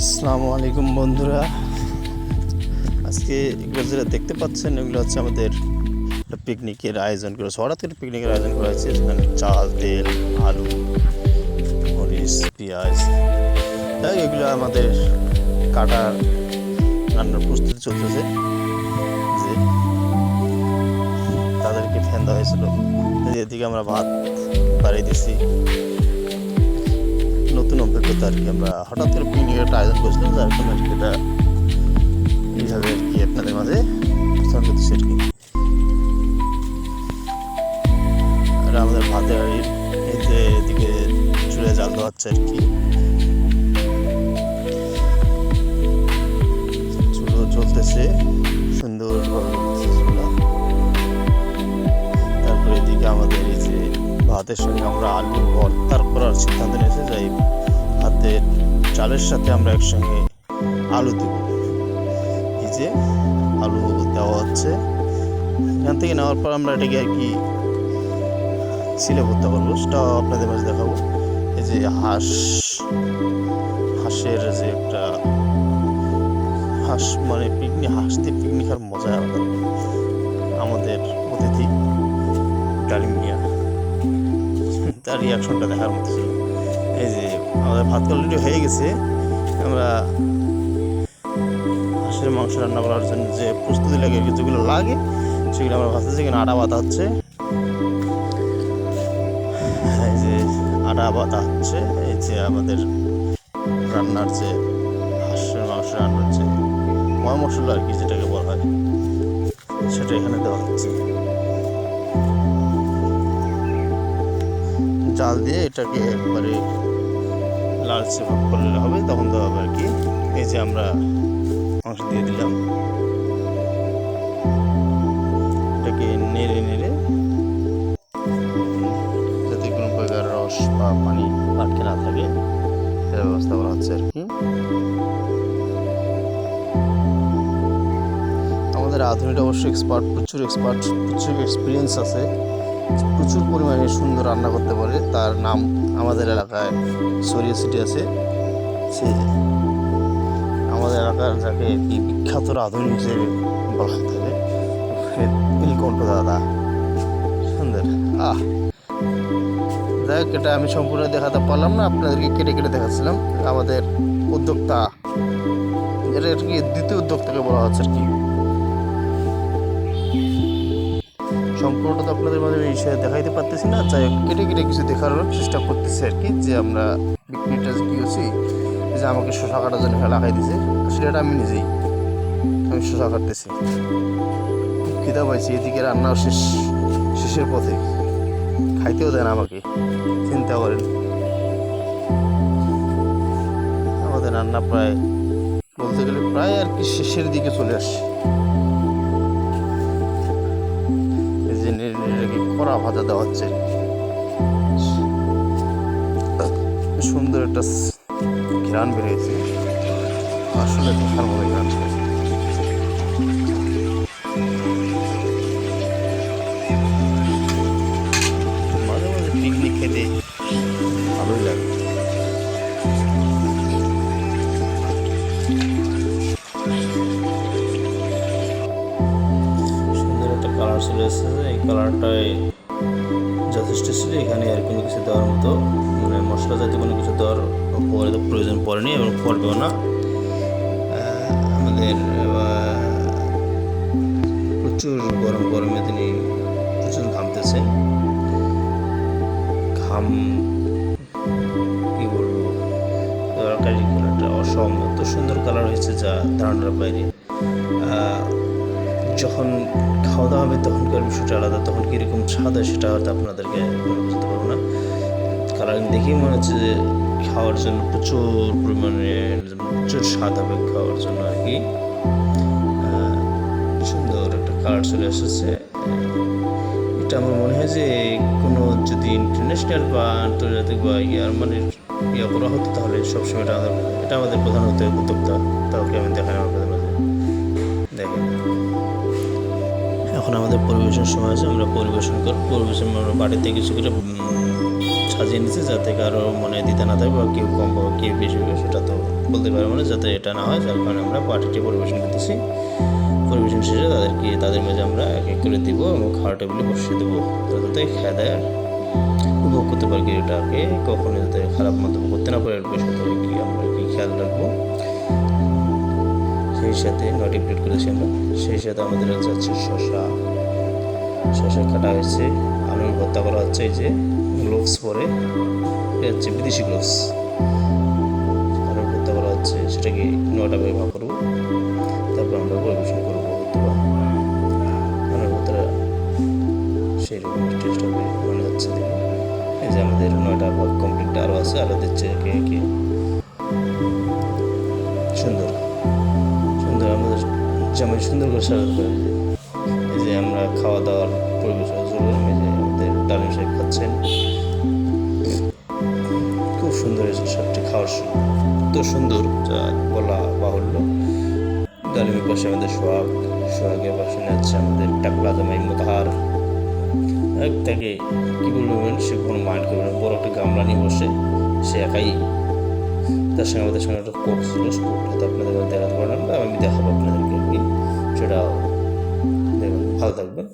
আসসালামু আলাইকুম বন্ধুরা। আজকে এগুলো যেটা দেখতে পাচ্ছেন, এগুলো হচ্ছে আমাদের পিকনিকের আয়োজন করেছে হঠাৎ করে পিকনিকের আয়োজন করা হয়েছে, যেখানে চাল, তেল, আলু, মরিচ, পেঁয়াজ তাই এগুলো আমাদের কাটার রান্নার প্রস্তুতি চলতেছে। যে তাদেরকে ফ্যান দেওয়া হয়েছিল। এদিকে আমরা ভাত বাড়িয়ে দিচ্ছি নতুন অভিজ্ঞতা আর কি। আমরা হঠাৎ করে পিকনিকের একটা আয়োজন করেছিলাম, যার ফলে আর কি এটা এইভাবে আর কি আপনাদের মাঝে করতেছি আর কি। আর আমাদের ভাতের যে এদিকে চুড়ে জাল দেওয়া হচ্ছে আর কি। চুলো চলতেছে। ভাতের সঙ্গে আমরা আলু ভর্তার করার সিদ্ধান্ত নিয়েছে যাই ভাতের চালের সাথে আমরা একসঙ্গে আলু দেব। এই যে আলু দেওয়া হচ্ছে। এখান থেকে নেওয়ার পর আমরা এটাকে আর কি ছিলে করতে পারব সেটাও আপনাদের মাঝে দেখাবো। এই যে হাঁস, হাঁসের যে একটা হাঁস মানে পিকনিক হাঁস দিয়ে পিকনিক আর মজা আমাদের অতিথি ডালিম তার রিয়াকশনটা দেখার মতো ছিল। এই যে আমাদের ভাত অলরেডি হয়ে গেছে, আমরা হাঁসের মাংস রান্না করার জন্য যে প্রস্তুতি লাগে, যেগুলো লাগে, সেগুলো আমরা ভাবতেছি এখানে আটা বাতা হচ্ছে। এই যে আটা বাতা হচ্ছে, এই যে আমাদের রান্নার যে হাঁসের মাংস রান্নার যে ময় মশলা আর কি যেটাকে বলা হয়, সেটা এখানে দেওয়া হচ্ছে। জাল দিয়ে এটাকে একবারে লালচে ভাব করলে হবে, তখন হবে আর কি। এই যে আমরা মাংস দিয়ে দিলাম। এটাকে নেড়ে নেড়ে যাতে কোনো প্রকার রস বা পানি আটকে না থাকে সেটা ব্যবস্থা করা হচ্ছে আর কি। আমাদের আধুনিক অবশ্যই এক্সপার্ট প্রচুর এক্সপার্ট প্রচুর এক্সপিরিয়েন্স আছে। প্রচুর পরিমাণে সুন্দর রান্না করতে পারে। তার নাম আমাদের এলাকায় ছড়িয়ে ছিটে আছে। সে আমাদের এলাকার যাকে বিখ্যাত রাঁধুনি হিসেবে বলা থাকে নীলকণ্ঠ দাদা। সুন্দর। আহ! যাই হোক, এটা আমি সম্পূর্ণ দেখাতে পারলাম না, আপনাদেরকে কেটে কেটে দেখাচ্ছিলাম। আমাদের উদ্যোক্তা, এটা কি দ্বিতীয় উদ্যোক্তাকে বলা হচ্ছে আর কি। সম্পূর্ণটা তো আপনাদের মাঝে এই দেখাইতে পারতেছি না। যাই হোক কেটে কেটে কিছু দেখার চেষ্টা করতেছি আর কি, যে আমরা বিক্রিটা কী হচ্ছি, যে আমাকে শশা কাটার জন্য এখানে লাগাই দিছে আসলে এটা আমি নিজেই, আমি শশা কাটতেছি। খিদা পাইছি, এদিকে রান্নাও শেষ, শেষের পথে। খাইতেও দেন আমাকে, চিন্তা করেন। আমাদের রান্না প্রায় বলতে গেলে প্রায় আর কি শেষের দিকে চলে আসছে যে কড়া ভাজা দেওয়া হচ্ছে। সুন্দর একটা ঘ্রাণ বেরিয়েছে আসলে দেখার মতো ঘ্রাণ। মাঝে মাঝে খেতে ভালোই সুন্দর একটা কালার কালারটাই যথেষ্ট ছিল। এখানে আর কোনো কিছু দেওয়ার মতো মানে মশলা জাতীয় কোনো কিছু দেওয়ার প্রয়োজন পড়েনি এবং পড়বেও না। আমাদের প্রচুর গরম গরমে তিনি প্রচুর ঘামতেছেন ঘাম, কি বলব? কালারটা অসম এত সুন্দর কালার হয়েছে যা ধারণার বাইরে। যখন খাওয়া দাওয়া হবে তখনকার বিষয়টা আলাদা, তখন কীরকম স্বাদ হয়, সেটা হয়তো আপনাদেরকে বুঝতে পারব না। কালারিং দেখেই মনে হচ্ছে যে খাওয়ার জন্য প্রচুর পরিমাণে প্রচুর স্বাদ হবে খাওয়ার জন্য আর কি। সুন্দর একটা কালার চলে এসেছে। এটা আমার মনে হয় যে কোনো যদি ইন্টারন্যাশনাল বা আন্তর্জাতিক বা ইয়ার মানে ইয়ে করা হতো তাহলে সবসময় এটা আমাদের এটা আমাদের প্রধান উদ্যোক্তা, তাকে আমি দেখালাম আপনাদের এখন আমাদের পরিবেশন সময় আছে আমরা পরিবেশন করব পরিবেশন আমরা বাড়িতে কিছু করে উম, সাজিয়ে নিচ্ছে যাতে কারও মনে দিতে না থাকে বা কেউ কম পাবে কেউ বেশি পাবে সেটা তো বলতে পারব না যাতে এটা না হয় যার কারণে আমরা পার্টিটি পরিবেশন করতেছি। পরিবেশন শেষে তাদেরকে তাদের মাঝে আমরা এক এক করে দিব এবং খাওয়ার টেবিলে বসিয়ে দেবো যাতে খেয়ে দেয় উপভোগ করতে পারি। এটাকে কখনো যাতে খারাপ মন্তব্য করতে না পারে বিষয়টা আমরা কি খেয়াল রাখব। সেই সাথে নয়টি প্লেট করেছি আমরা সেই সাথে আমাদের হচ্ছে হচ্ছে শশা। শশা কাটা হয়েছে। আলুর ভর্তা করা হচ্ছে এই যে গ্লোভস পরে। এটা হচ্ছে বিদেশি গ্লোভস আলুর ভর্তা করা হচ্ছে, সেটাকে নয়টা ভাবে ভাগ করব। তারপর আমরা পরিবেশন করব হয়তো বা ভর্তাটা সেই রকম টেস্ট এই যে আমাদের নয়টা ভাগ কমপ্লিট আরও আছে আরও দিচ্ছে একে একে। সুন্দর। যেমন সুন্দর করে সাজাতে পারি এই যে আমরা খাওয়া দাওয়ার পরিবেশ চললাম এই যে আমাদের ডালিম সাহেব খাচ্ছেন। খুব সুন্দর হয়েছে সবটি খাওয়ার এত সুন্দর যা বলা বাহুল্য। ডালিমের পাশে আমাদের সোহাগ, সোহাগের পাশে আছে আমাদের টাকলা জামাই মোতাহার। তাকে কী বলবেন সে কোনো মাইন্ড করবে না, বড় একটা গামলা নিয়ে বসে, সে একাই তার সঙ্গে আমাদের সঙ্গে একটা কোর্স ছিল কোকটা তো আপনাদের দেখাতে পারলাম না আমি দেখাবো আপনাদেরকে সেটা দেখবেন ভালো থাকবেন